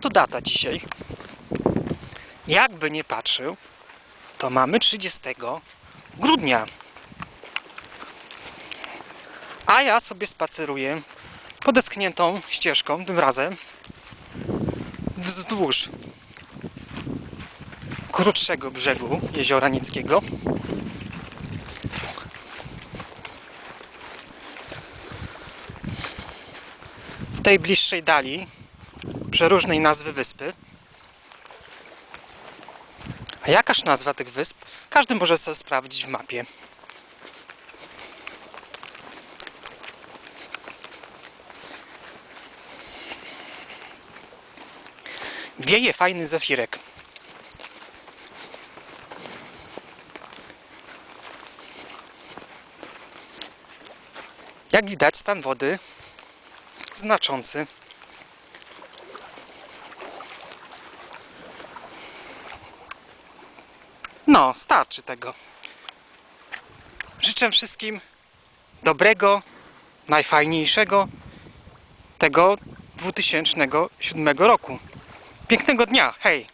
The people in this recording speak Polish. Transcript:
to data dzisiaj? Jakby nie patrzył, to mamy 30 grudnia. A ja sobie spaceruję podeschniętą ścieżką, tym razem wzdłuż krótszego brzegu jeziora Nickiego. Tej bliższej dali przeróżnej nazwy wyspy. A jakaż nazwa tych wysp? Każdy może sobie sprawdzić w mapie. Wieje fajny zefirek. Jak widać, stan wody znaczący. No, starczy tego. Życzę wszystkim dobrego, najfajniejszego tego 2007 roku. Pięknego dnia, hej!